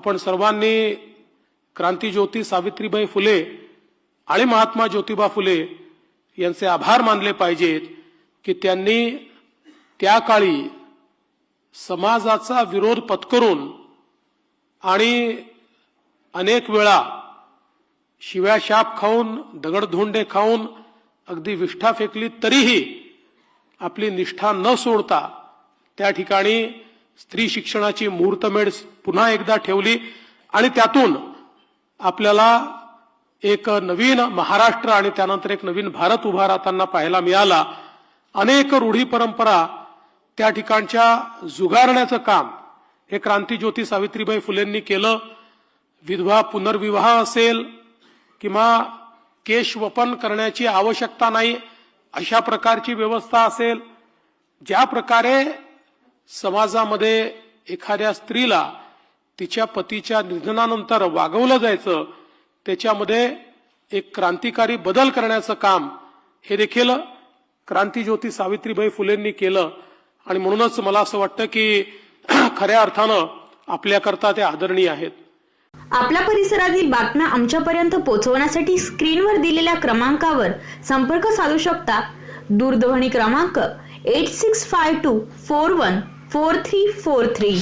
आपण सर्वांनी क्रांतीज्योती सावित्रीबाई फुले आणि महात्मा ज्योतिबा फुले यांचे आभार मानले पाहिजेत की त्यांनी त्या काळी समाजाचा विरोध पत्करून आणि अनेक वेळा शिव्या शाप खाऊन दगडधोंडे खाऊन अगदी विष्ठा फेकली तरीही आपली निष्ठा न सोडता त्या ठिकाणी स्त्री शिक्षणाची मुहूर्तमेढ पुन्हा एकदा ठेवली आणि त्यातून आपल्याला एक नवीन महाराष्ट्र आणि त्यानंतर एक नवीन भारत उभा राहताना पाहायला मिळाला. अनेक रूढी परंपरा त्या ठिकाणच्या जुगारण्याचं काम हे क्रांतीज्योती सावित्रीबाई फुलेंनी केलं. विधवा पुनर्विवाह असेल किंवा केश वपन करण्याची आवश्यकता नाही अशा प्रकारची व्यवस्था असेल. ज्या प्रकारे समाजामध्ये एखाद्या स्त्रीला तिच्या पतीच्या निधनानंतर वागवलं जायचं त्याच्यामध्ये एक क्रांतिकारी बदल करण्याचं काम हे देखील क्रांतीज्योती सावित्रीबाई फुलेंनी केलं. आणि म्हणूनच मला असं वाटतं की खऱ्या अर्थानं आपल्याकरता ते आदरणीय आहेत. आपल्या परिसरातील बातम्या आमच्यापर्यंत पोहोचवण्यासाठी स्क्रीनवर दिलेल्या क्रमांकावर संपर्क साधू शकता. दूरध्वनी क्रमांक eight six five two four one four three four three.